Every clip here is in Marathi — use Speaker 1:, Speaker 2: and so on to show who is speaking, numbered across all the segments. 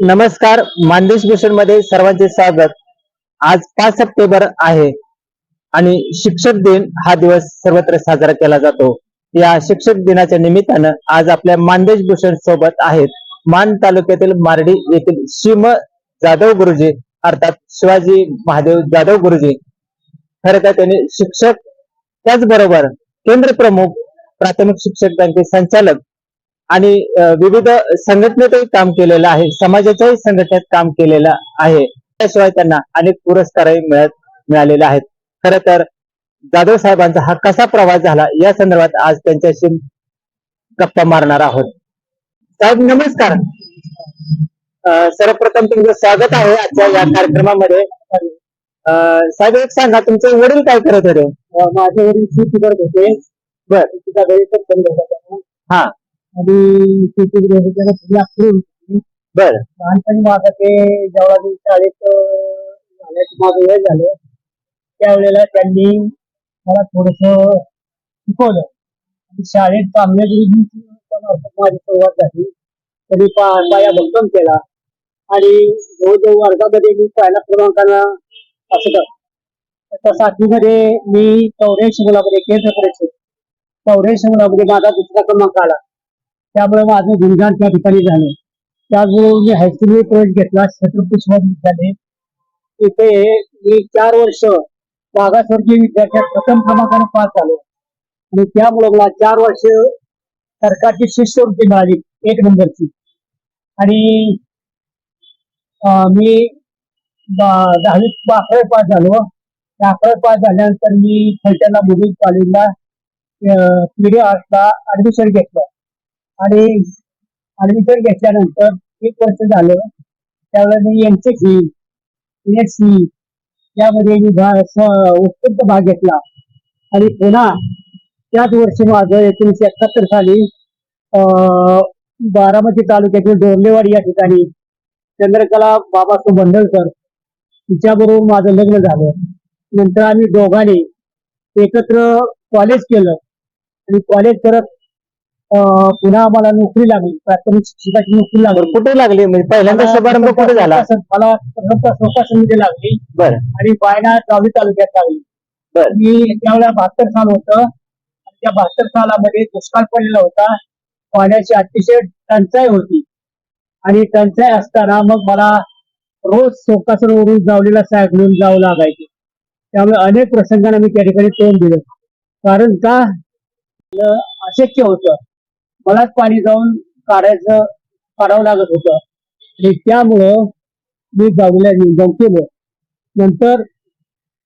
Speaker 1: नमस्कार मानदेश भूषणमध्ये सर्वांचे स्वागत. आज पाच सप्टेंबर आहे आणि शिक्षक दिन हा दिवस सर्वत्र साजरा केला जातो. या शिक्षक दिनाच्या निमित्तानं आज आपल्या मानदेश भूषण सोबत आहेत मान तालुक्यातील मारडी येथील शिम जाधव गुरुजी अर्थात शिवाजी महादेव जाधव गुरुजी. खरं तर त्यांनी शिक्षक त्याचबरोबर केंद्र प्रमुख प्राथमिक शिक्षक बँके संचालक आणि विविध संघटनेतही काम केलेलं आहे. समाजाच्याही संघटनेत काम केलेलं आहे. त्याशिवाय त्यांना अनेक पुरस्कारही मिळत मिळालेले आहेत. खर तर जाधव साहेबांचा हा कसा प्रवास झाला या संदर्भात आज त्यांच्याशी गप्पा मारणार आहोत. साहेब नमस्कार. सर्वप्रथम तुमचं स्वागत आहे आजच्या या कार्यक्रमामध्ये. साहेब एक सांगा तुमचे वडील काय करत होते?
Speaker 2: माझे वडील शेती करत होते.
Speaker 1: बर.
Speaker 2: तिचा
Speaker 1: हा.
Speaker 2: आणि शेती होती.
Speaker 1: बर.
Speaker 2: लहानपणी माझं ते जेव्हा मी शाळेत जाण्याचं माझं वय झालं त्यावेळेला त्यांनी मला थोडस शिकवलं. शाळेत चांगल्या जरी माझी सुरुवात झाली. तरी पाया भक्कम केला. आणि जवळजवळ वर्गामध्ये मी पहिल्या क्रमांकाला असं आता सातवीमध्ये मी चौऱ्याऐंशी मुलामध्ये केंद्र परिषद चौऱ्याऐंशी मुलामध्ये माझा दुसरा क्रमांक आला. त्यामुळे माझं गुणगान त्या ठिकाणी झालं. त्याचबरोबर मी हायस्कूल प्रवेश घेतला. छत्रपती शिवाजी विद्यालय. तिथे मी चार वर्ष मागासवर्गीय विद्यार्थ्यात प्रथम क्रमांकाने पास झालो. आणि त्यामुळे मला चार वर्ष सरकारची शिष्यवृत्ती मिळाली एक नंबरची. आणि मी दहावी अकरावी पास झालो. त्या अकरावी पास झाल्यानंतर मी फलट्याला मुलीग कॉलेजला पीडी आर्टला ऍडमिशन घेतलं. आणि ऍडमिशन घेतल्यानंतर एक वर्ष झालं त्यावेळेला मी एम सी एच सी यामध्ये मी भा- भाग घेतला. आणि पुन्हा त्याच वर्षी माझं एकोणीशे एकाहत्तर साली अं, बारामती तालुक्यातील डोरलेवाडी या ठिकाणी चंद्रकला बाबासाहेब बंडलकर तिच्याबरोबर माझं लग्न झालं. नंतर आम्ही दोघांनी एकत्र कॉलेज केलं. आणि कॉलेज करत पुन्हा मला नोकरी लागली. प्राथमिक शिक्षकाची नोकरी लागली.
Speaker 1: कुठे लागले? म्हणजे पहिल्यांदा शुभारंभ कुठे झाला?
Speaker 2: मला मध्ये लागली.
Speaker 1: बर.
Speaker 2: आणि बायना चावडी तालुक्यात लागली.
Speaker 1: बर.
Speaker 2: मी त्यावेळेला बहात्तर साल होतं. त्या बहात्तर सालामध्ये दुष्काळ पडलेला होता. पाण्याची अतिशय टंचाई होती. आणि टंचाई असताना मग मला रोज सोकासरवरून जावलेला साहेब घेऊन जावं लागायचे. त्यामुळे अनेक प्रसंगांना मी त्या ठिकाणी तोंड दिलं. कारण का? अशक्य होतं. मलाच पाणी जाऊन काढायचं काढावं लागत होतं. आणि त्यामुळं मी जावल्या जाऊन केलं. नंतर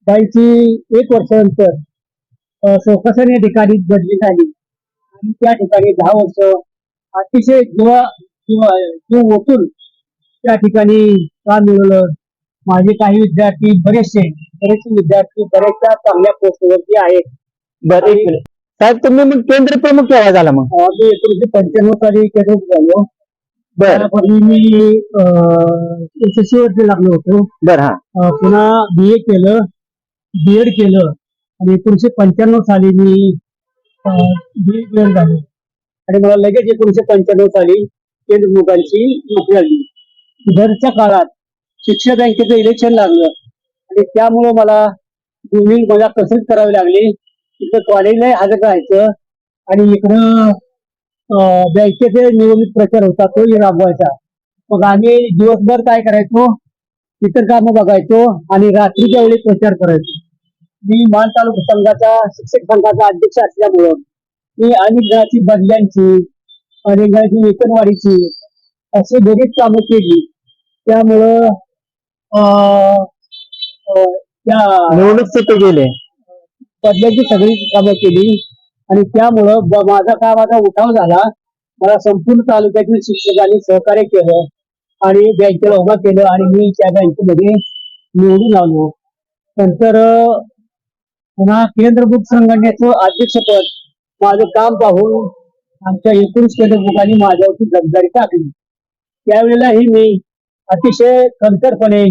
Speaker 2: बाईची एक वर्षानंतर सोकासन ठिकाणी बदली झाली. आणि त्या ठिकाणी दहा वर्ष अतिशय जीवा किंवा जीव ओतून त्या ठिकाणी काम मिळवलं? माझे काही विद्यार्थी बरेचसे बरेचसे विद्यार्थी बरेचशा चांगल्या पोस्टवरती आहेत.
Speaker 1: बरेच साहेब तुम्ही मग केंद्र प्रमुख केव्हा झाला मग?
Speaker 2: मी एकोणीशे पंच्याण्णव साली केंद्र झालो.
Speaker 1: बर.
Speaker 2: त्यापूर्वी मी एसएससी वरती लागलो होतो.
Speaker 1: बर हा.
Speaker 2: अं, पुन्हा बी ए केलं बी एड केलं आणि एकोणीशे पंच्याण्णव साली मी बी एड झालो. आणि मला लगेच एकोणीशे पंच्याण्णव साली केंद्र मुघांची नोकरी आली घरच्या काळात शिक्षण बँकेचं इलेक्शन लागलं. आणि त्यामुळं मला दोन्ही मला कसरत करावी लागली. तिथं कॉलेजलाही हजर राहायचं आणि इकडं बँकेचे नियमित प्रचार होता तोही राबवायचा. मग आम्ही दिवसभर काय करायचो? इतर कामं बघायचो आणि रात्रीच्या वेळी प्रचार करायचो. मी मान तालुका संघाचा शिक्षक संघाचा अध्यक्ष असल्यामुळं मी अनेक जणांची बदल्यांची अनेक जणांची वेतनवाढीची अशी बरीच कामं केली. त्यामुळं अं, त्या
Speaker 1: निवडणूक तिथे गेले.
Speaker 2: पडल्याची सगळी कामं केली आणि त्यामुळं माझा काय माझा उठाव झाला. मला संपूर्ण तालुक्यातील शिक्षकांनी सहकार्य केलं आणि बँकेला उभा केलं आणि मी त्या बँकेमध्ये निवडून आलो. नंतर पुन्हा केंद्रभूत संघटनेचं अध्यक्षपद माझं काम पाहून आमच्या एकोणीस केंद्रभूतांनी माझ्यावरती जबाबदारी टाकली. त्यावेळेलाही मी अतिशय खंतरपणे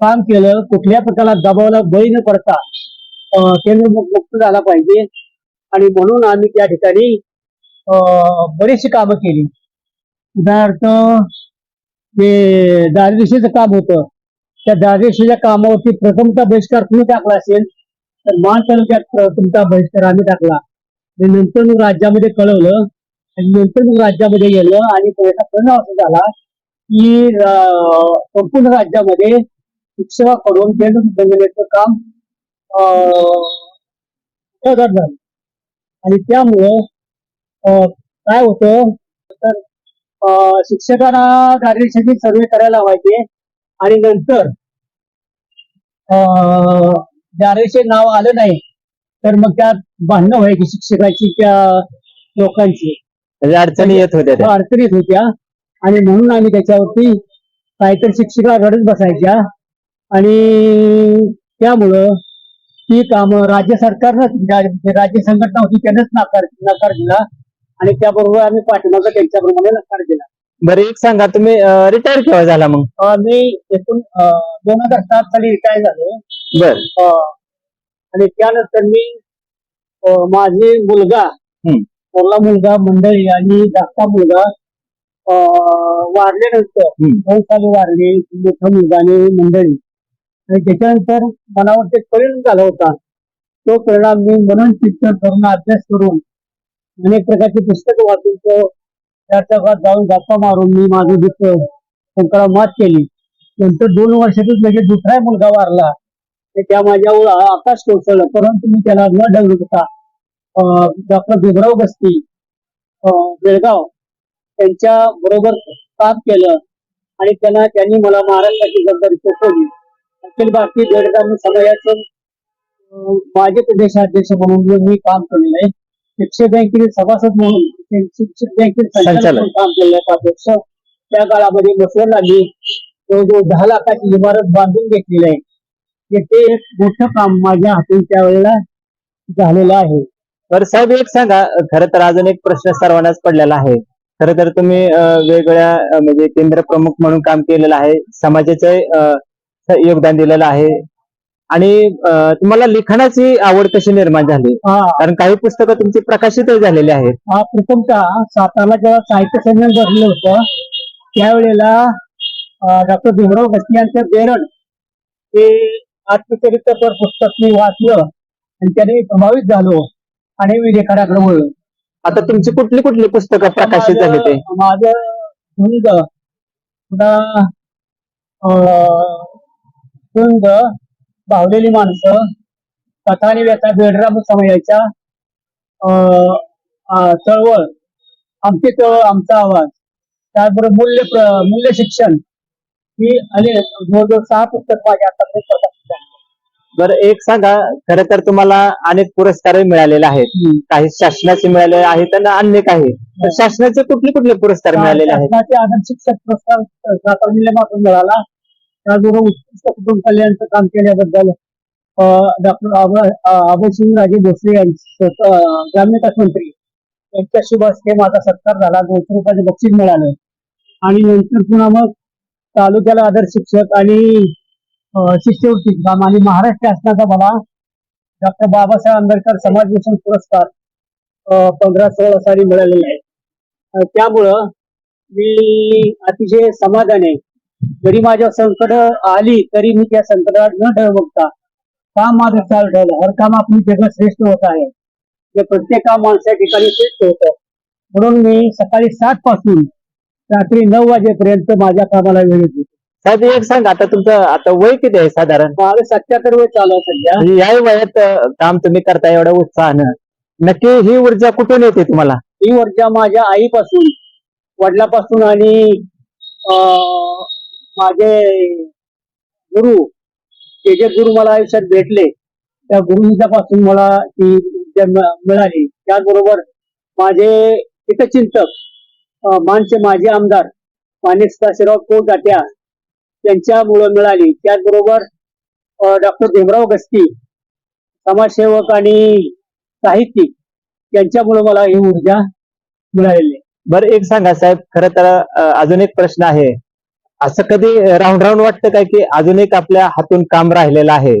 Speaker 2: काम केलं. कुठल्या प्रकारला दबावाला बळी न पडता केंद्रमुक्त केंद्र मुक्त झाला पाहिजे. आणि म्हणून आम्ही त्या ठिकाणी अं, बरीचशी कामं केली. उदाहरणार्थ ते दारिद्र्यरेषेचं काम होतं त्या दारिद्र्यरेषेच्या कामावरती प्रथमचा बहिष्कार तुम्ही टाकला असेल तर मान तालुक्यात तुमचा बहिष्कार आम्ही टाकला. आणि नंतर मग राज्यामध्ये कळवलं आणि नंतर मग राज्यामध्ये गेलं आणि त्याचा परिणाम असा झाला की संपूर्ण राज्यामध्ये शिक्षकाकडून केंद्र काम अं, प्रगत झालं. आणि त्यामुळं अं, काय होतं तर शिक्षकांना दारिद्र्यरेषेची सर्वे करायला हवायचे आणि नंतर दारिद्र्यचे नाव आलं नाही तर मग त्यात भांडणं व्हायची शिक्षकाची त्या लोकांची.
Speaker 1: म्हणजे अडचणी येत होत्या त्या.
Speaker 2: अडचणीत होत्या. आणि म्हणून आम्ही त्याच्यावरती काहीतरी शिक्षिका रडत बसायच्या. आणि त्यामुळं ती कामं राज्य सरकारनं ज्या- राज्य संघटना होती त्यानंच नकार नकार दिला. आणि त्याबरोबर आम्ही पाठीमागं त्यांच्याप्रमाणे नकार दिला
Speaker 1: बरं एक सांगा तुम्ही रिटायर केव्हा झाला मग?
Speaker 2: मी एकूण दोन हजार सात साली रिटायर झालो.
Speaker 1: बर.
Speaker 2: आणि त्यानंतर मी माझे मुलगा. थोरला मुलगा मंडळी आणि धाकटा मुलगा वारल्यानंतर. दोन साली वारले मोठा मुलगा आणि मंडळी. आणि त्याच्यानंतर मनावर ते परिणाम झाला होता तो परिणाम मी मनन चिंतन करून अभ्यास करून अनेक प्रकारची पुस्तकं वाचून तो त्या जाऊन गप्पा मारून मी माझं दुःख संकटावर मात केली. नंतर दोन वर्षातच लगेच दुसरा मुलगा वारला. ते त्या माझ्यावर आकाश कोसळलं. परंतु मी त्याला न डगळता डॉक्टर भीमराव गस्ती अं, बेळगाव त्यांच्या बरोबर काम केलं आणि त्यांना त्यांनी मला महाराष्ट्राची जबाबदारी सोपवली. अखिल भारतीय बेळगाव समाजाचं माजी प्रदेशाध्यक्ष म्हणून मी काम केलेलं आहे शिक्षक बँकेचे सभासद म्हणून शिक्षक बँकेचे संचालक काम केलेलं आहे. अध्यक्ष त्या काळामध्ये मसवडला लागली जवळजवळ दहा लाखाची इमारत बांधून घेतलेली आहे ते एक मोठं काम माझ्या हातून त्यावेळेला झालेलं आहे.
Speaker 1: तर साहेब एक सांगा खरं तर अजून एक प्रश्न सर्वांनाच पडलेला आहे. खरं तर तुम्ही वेगवेगळ्या म्हणजे केंद्र प्रमुख म्हणून काम केलेलं आहे. समाजाचे अं, योगदान दिलेलं आहे. आणि तुम्हाला लिखाणाची आवड कशी निर्माण झाली? कारण काही पुस्तकं तुमची प्रकाशितही झालेली आहेत.
Speaker 2: प्रथमतः सातारला जेव्हा साहित्य संमेलन भरलं होतं त्यावेळेला डॉक्टर भीमराव गस्ती यांचं बेरड हे आत्मचरित्रपर पुस्तक मी वाचलं आणि त्याने प्रभावित झालो आणि मी लेखनाकडे वळलो.
Speaker 1: आता तुमची कुठली कुठली पुस्तकं प्रकाशित झाली ते?
Speaker 2: माझं- पुन्हा धुंद भावलेली माणसं कथा आणि व्यथा बेडराम समाजाच्या अं, चळवळ आमची चळवळ आमचा आवाज. त्याचबरोबर मूल्य मूल्य शिक्षण. ही आणि जवळजवळ सहा पुस्तक माझ्या झाली.
Speaker 1: बरं एक सांगा खरं तर तुम्हाला अनेक पुरस्कारही मिळालेले आहेत. काही शासनाचे मिळाले आहेत आणि अन्य काही. तर शासनाचे कुठले कुठले पुरस्कार मिळालेले आहेत?
Speaker 2: शिक्षक पुरस्कार मिळाला. त्याचबरोबर उत्कृष्ट कुटुंब कल्याणचं काम केल्याबद्दल डॉक्टर अभयसिंग राजे भोसले यांचे ग्रामीण मंत्री यांच्या शुभ हस्ते माझा सत्कार झाला दोनशे रुपयाचं बक्षीस मिळालं. आणि नंतर पुन्हा मग तालुक्याला आदर्श शिक्षक आणि शिष्यवृत्ती काम आणि महाराष्ट्र शासनाचा मला डॉक्टर बाबासाहेब आंबेडकर समाज भूषण पुरस्कार पंधरा सोळा साली मिळालेला आहे. त्यामुळं मी अतिशय समाधान आहे. जरी माझ्या संकट आली तरी मी त्या संकटात न डळ बघता काम माझं चालू ठेवलं. हर काम आपली जग श्रेष्ठ होत आहे. ते प्रत्येक काम माणसा ठिकाणी श्रेष्ठ होतं. म्हणून मी सकाळी सात पासून रात्री नऊ वाजेपर्यंत माझ्या कामाला वेळ देतो.
Speaker 1: साहेब एक सांगा आता तुमचं आता वय किती आहे साधारण?
Speaker 2: माझं सत्याहत्तर वय चालू आहे सध्या.
Speaker 1: याही वयात काम तुम्ही करता एवढ्या उत्साहानं. नक्की ही ऊर्जा कुठून येते तुम्हाला?
Speaker 2: ही ऊर्जा माझ्या आईपासून वडिलापासून आणि अं, माझे गुरु ते जे गुरु मला आयुष्यात भेटले त्या गुरुंच्यापासून मला ती ऊर्जा मिळाली. त्याचबरोबर माझे हितचिंतक मानचे माजी आमदार मान्य सदाशिवराव कोटाट्या त्यांच्यामुळं मिळाली. त्याचबरोबर डॉक्टर भीमराव गस्ती समाजसेवक आणि साहित्यिक यांच्यामुळे मला ही ऊर्जा मिळालेली आहे.
Speaker 1: बरं एक सांगा साहेब खरं तर अजून एक प्रश्न आहे. असं कधी राऊंड राऊंड वाटतं काय की अजून एक आपल्या हातून काम राहिलेलं आहे?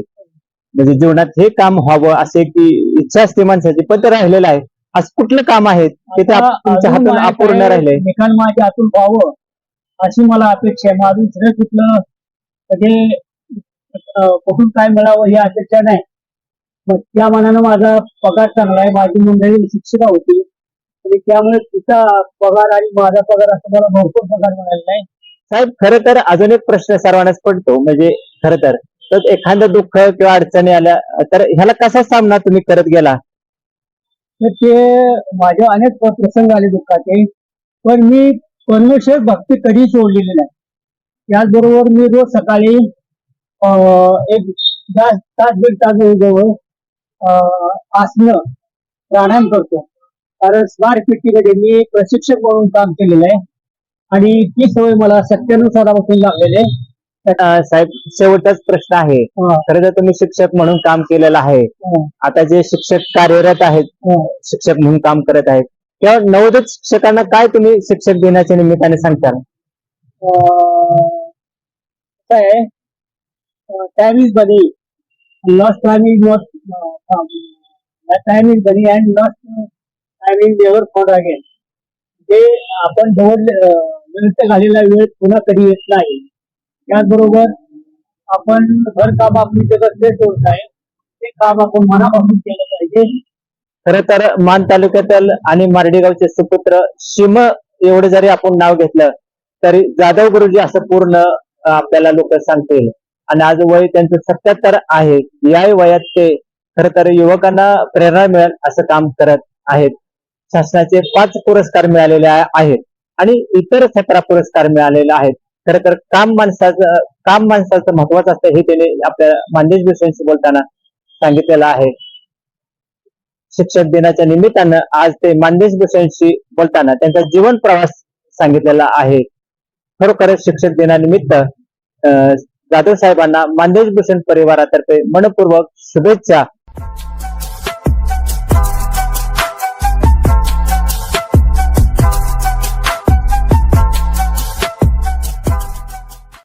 Speaker 1: म्हणजे जीवनात हे काम व्हावं असे की इच्छा असते माणसाची पण ते राहिलेलं आहे. असं कुठलं काम आहे? ते आप- तुमच्या हातून अपूर्ण राहिले.
Speaker 2: निकाल माझ्या हातून व्हावं अशी मला अपेक्षा आहे. माझं दुसरं कुठलं म्हणजे अं, कुठून काय मिळावं ही अपेक्षा नाही. मग त्या मनानं माझा पगार चांगला आहे. माझी मंडळी शिक्षिका होती. आणि त्यामुळे तिचा पगार आणि माझा पगार असं मला भरपूर पगार मिळाला नाही
Speaker 1: साहेब खर तर अजून एक प्रश्न सर्वांनाच पडतो म्हणजे खर तर एखादं दुःख किंवा अडचणी आल्या तर ह्याला कसा सामना तुम्ही करत गेला?
Speaker 2: तर ते माझे अनेक प्रसंग आले दुःखाचे पण मी परमेश्वर भक्ती कधी सोडलेली नाही. त्याचबरोबर मी रोज सकाळी अं, एक तास तास दीड तास जवळ आसनं प्राणायाम करतो. कारण स्मार्ट सिटीमध्ये मी प्रशिक्षक म्हणून काम केलेलं आहे. आणि ती सवय मला सत्त्याण्णव सालापासून लागलेली आहे.
Speaker 1: अं, साहेब शेवटचाच प्रश्न आहे.
Speaker 2: अं,
Speaker 1: खरं तर तुम्ही शिक्षक म्हणून काम केलेलं आहे. आता जे शिक्षक कार्यरत आहेत. शिक्षक म्हणून काम करत आहेत तेव्हा नवोदित शिक्षकांना काय तुम्ही शिक्षक दिनाच्या निमित्ताने सांगताल?
Speaker 2: काय? Time is money lost time is not time is money and lost time is never found again जे आपण जवळ व्यर्थ घालेला वेळ पुन्हा कधी येत नाही. त्याचबरोबर आपण घर काम आपली जगत ते सोडत आहे. ते काम आपण मनापासून केलं पाहिजे.
Speaker 1: खरं तर मान तालुक्यातील आणि मार्डेगावचे सुपुत्र शिम एवढे जरी आपण नाव घेतलं तरी जाधव गुरुजी असं पूर्ण आपल्याला लोक सांगतील. आणि आज वय त्यांचं सत्याहत्तर आहे. या वयात ते खरं तर युवकांना प्रेरणा मिळेल असं काम करत आहेत. शासनाचे पाच पुरस्कार मिळालेले आहेत आणि इतर सतरा पुरस्कार मिळालेले आहेत. खर तर काम माणसाचं काम माणसाचं महत्वाचं असतं हे त्याने आपल्या मानदेश भूषणशी बोलताना सांगितलेलं आहे. शिक्षक दिनाच्या निमित्तानं आज ते मानदेश भूषणशी बोलताना त्यांचा जीवन प्रवास सांगितलेला आहे. खरोखरच शिक्षक दिनानिमित्त अं, जाधव साहेबांना मानदेश भूषण परिवारातर्फे मनपूर्वक शुभेच्छा.